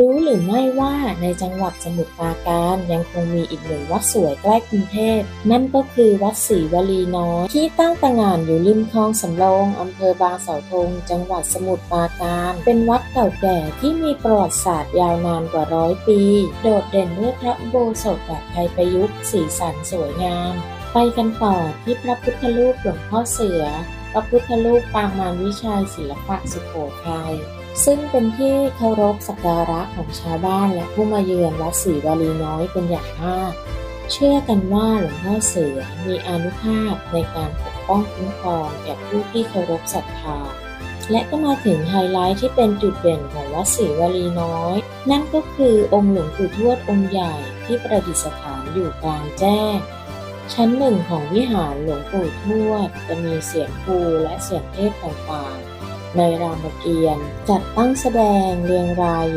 รู้หรือไม่ว่าในจังหวัดสมุทรปราการยังคงมีอีกหนึ่งวัดสวยใกล้กรุงเทพ นั่นก็คือวัดศรีวลีน้อย ที่ตั้งตระหง่านอยู่ริมคลองสำโรงอำเภอบางเสาธงจังหวัดสมุทรปราการ เป็นวัดเก่าแก่ที่มีประวัติศาสตร์ยาวนานกว่าร้อยปี โดดเด่นด้วยพระอุโบสถแบบไทยประยุกต์สีสันสวยงาม ไปกันต่อที่พระพุทธรูปหลวงพ่อเสือ พระพุทธรูปปางมารวิชัยศิลปะสุโขทัยซึ่งเป็นที่เคารพสักการะของชาวบ้านและผู้มาเยือนวัดศรีวลีน้อยเป็นอย่างมาก เชื่อกันว่าหลวงพ่อเสือมีอานุภาพในการปกป้องคุ้มครองแก่ผู้ที่เคารพศรัทธา และก็มาถึงไฮไลท์ที่เป็นจุดเด่นของวัดศรีวลีน้อย นั่นก็คือองค์หลวงปู่ทวดองค์ใหญ่ที่ประดิษฐานอยู่กลางแจ้ง ชั้นหนึ่งของวิหารหลวงปู่ทวดจะมีเสียงครูและเสียงเทศต่างๆ ในรามเกียรติ์จัดตั้งแสดงเรียงรายอยู่